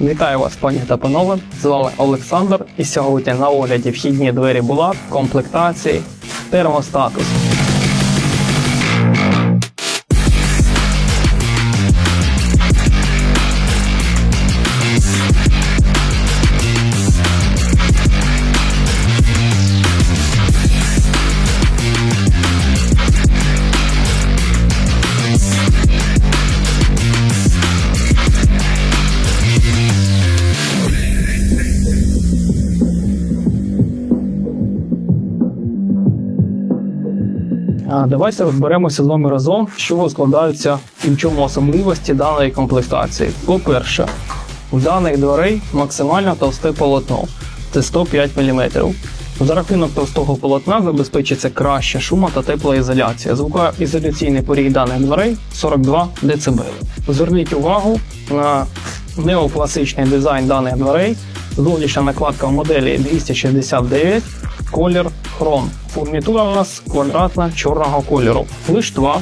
Вітаю вас, пані та панове. З вами Олександр. І сьогодні на огляді вхідні двері була, комплектації, термостатус. Давайте розберемося з вами разом, з чого складаються і в чому особливості даної комплектації. По-перше, у даних дверей максимально товсте полотно це 105 мм. За рахунок товстого полотна забезпечиться краща шума та теплоізоляція. Звукоізоляційний поріг даних дверей 42 дБ. Зверніть увагу на неокласичний дизайн даних дверей. Зовнішня накладка в моделі 269, колір хром. Фурнітура у нас квадратна чорного кольору. Лиштва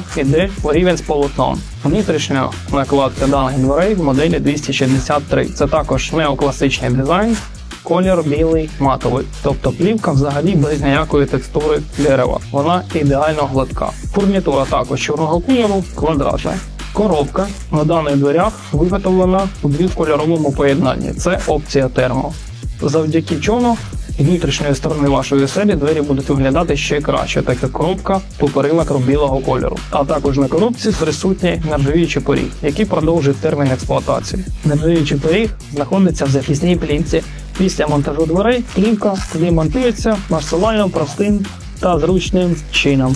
по рівень з полотном. Внутрішня накладка даних дверей в моделі 263. Це також неокласичний дизайн, колір білий матовий. Тобто плівка взагалі без ніякої текстури дерева. Вона ідеально гладка. Фурнітура також чорного кольору, квадратна. Коробка на даних дверях виготовлена у двокольоровому поєднанні. Це опція термо. Завдяки чому внутрішньої сторони вашої оселі двері будуть виглядати ще краще, так як коробка по периметру білого кольору. А також на коробці присутній нержавіючий поріг, який продовжує термін експлуатації. Нержавіючий поріг знаходиться в захисній плівці. Після монтажу дверей плівка демонтується максимально простим та зручним чином.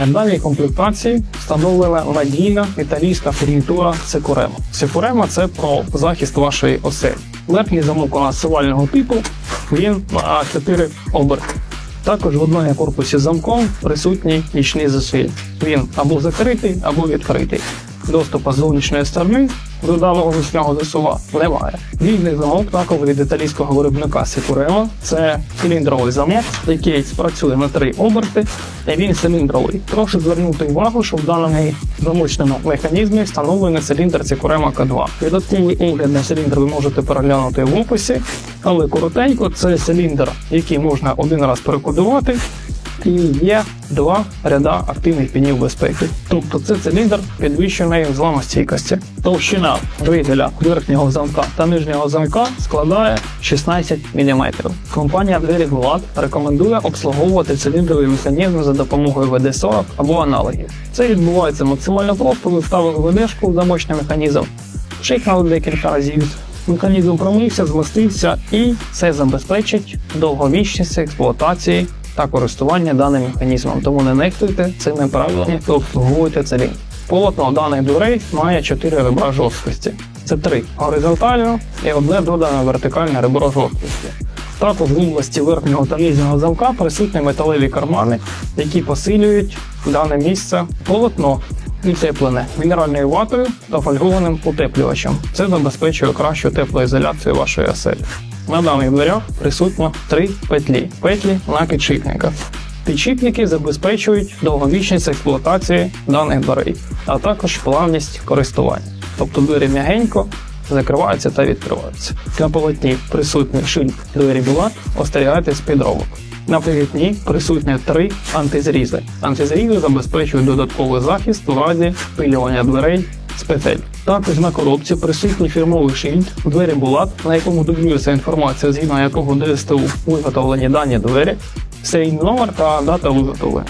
В даній комплектації встановлена надійна італійська фурнітура Секурема. Секурема це про захист вашої оселі. Верхній замок у нас сувального типу, він на 4 оберти. Також в одному корпусі замком присутній нічний засвіт. Він або закритий, або відкритий. Доступу з зовнішньої сторони до даного ручного засува немає. Вільний замок також від італійського виробника Securema. Це циліндровий замок, який працює на три оберти, і він циліндровий. Прошу звернути увагу, що в даному замочному механізмі встановлений циліндр Securema K2. Додатковий огляд на циліндр ви можете переглянути в описі, але коротенько це циліндр, який можна один раз перекодувати. І є два ряда активних пінів безпеки. Тобто це циліндр підвищеної зламостійкості. Товщина ригеля верхнього замка та нижнього замка складає 16 мм. Компанія Двері Влад рекомендує обслуговувати циліндровий механізм за допомогою ВД-40 або аналогів. Це відбувається максимально просто. Ви вставили ВД-шку в замочний механізм, шикнули декілька разів. Механізм промився, змастився і це забезпечить довговічність експлуатації та користування даним механізмом. Тому не нехтуйте цими правилами, то обслуговуйте циліндр. Полотно даних дверей має 4 ребра жорсткості. Це три горизонтально і одне додане вертикальне ребро жорсткості. Також в області верхнього та нижнього замка присутні металеві кармани, які посилюють дане місце полотно утеплене мінеральною ватою та фольгованим утеплювачем. Це забезпечує кращу теплоізоляцію вашої оселі. На даних дверях присутні три петлі петлі на підшипниках. Підшипники забезпечують довговічність експлуатації даних дверей, а також плавність користування. Тобто двері м'ягенько закриваються та відкриваються. На полотні присутній шильд двері була, остерігайтесь підробок. На полотні присутні три антизрізи. Антизрізи забезпечують додатковий захист у разі впилювання дверей з петель. Також на коробці присутній фірмовий шильд двері Булат, на якому дублюється інформація, згідно якого ДСТУ виготовлені дані двері, серійний номер та дата виготовлення.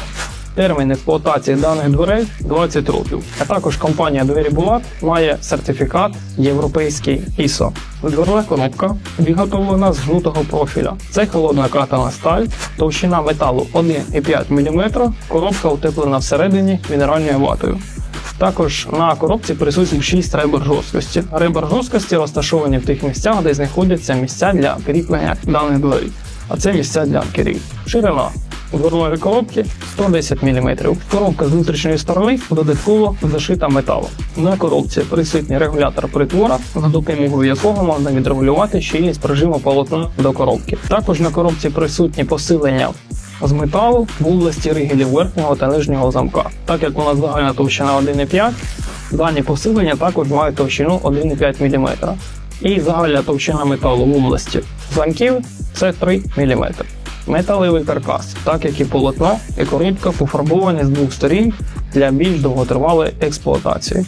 Термін експлуатації даних дверей 20 років. А також компанія Двері Булат має сертифікат європейський ISO. Дверна коробка виготовлена з гнутого профіля. Це холодна катана сталь, товщина металу 1,5 мм, коробка утеплена всередині мінеральною ватою. Також на коробці присутні 6 ребер жорсткості. Ребер жорсткості розташовані в тих місцях, де знаходяться місця для кріплення даних дверей. А це місця для керів. Ширина дверної коробки 110 мм. Коробка з внутрішньої сторони додатково зашита металом. На коробці присутній регулятор притвора, за допомогою якого можна відрегулювати щільність прижиму полотна до коробки. Також на коробці присутні посилення з металу в області ригелів верхнього та нижнього замка. Так як у нас загальна товщина 1,5, дані посилення також мають товщину 1,5 мм. І загальна товщина металу в області замків це 3 мм. Металевий каркас, так як і полотно і коробка пофарбовані з двох сторін для більш довготривалої експлуатації.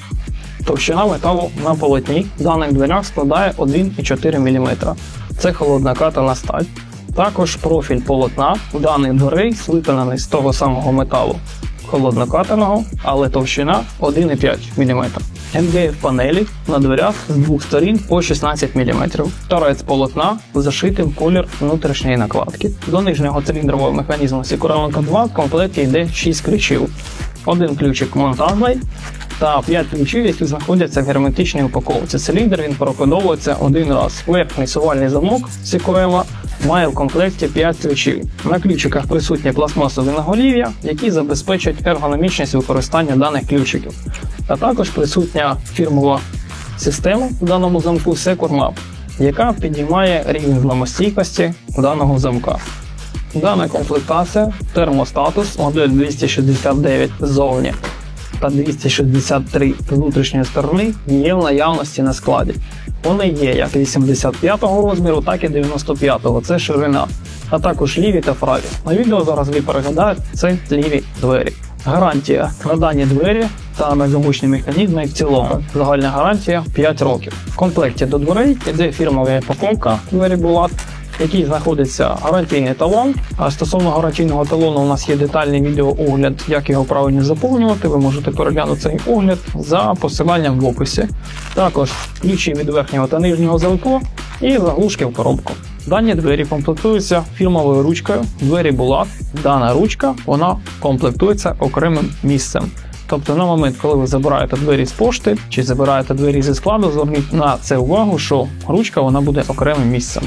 Товщина металу на полотні в даних дверях складає 1,4 мм. Це холодна катана сталь. Також профіль полотна даних дверей виконаний з того самого металу холоднокатаного, але товщина 1,5 мм. МДФ панелі на дверях з двох сторін по 16 мм. Торець полотна зашитий в колір внутрішньої накладки. До нижнього циліндрового механізму Сікуранка 2 в комплекті йде 6 ключів. Один ключик монтажний та 5 ключів, які знаходяться в герметичній упаковці. Циліндр він прокодовується один раз. Верхній сувальний замок Сікурема має в комплекті 5 ключів. На ключиках присутні пластмасові наголів'я, які забезпечать ергономічність використання даних ключиків. А також присутня фірмова система в даному замку SecureMap, яка підіймає рівень зламостійкості даного замка. Дана комплектація термостатус модель 269 ззовні та 263 внутрішньої сторони є в наявності на складі. Вони є як 85-го розміру, так і 95-го, це ширина, а також ліві та праві. На відео зараз ви переглядаєте це ліві двері. Гарантія на дані двері та на замочні механізми в цілому. Загальна гарантія 5 років. В комплекті до дверей йде фірмова упаковка двері Булат, в якій знаходиться гарантійний талон. А стосовно гарантійного талону, у нас є детальний відеоогляд, як його правильно заповнювати. Ви можете переглянути цей огляд за посиланням в описі. Також ключі від верхнього та нижнього замку і заглушки в коробку. Дані двері комплектуються фірмовою ручкою. Двері Булат. Дана ручка вона комплектується окремим місцем. Тобто на момент, коли ви забираєте двері з пошти чи забираєте двері зі складу, зверніть на це увагу, що ручка вона буде окремим місцем.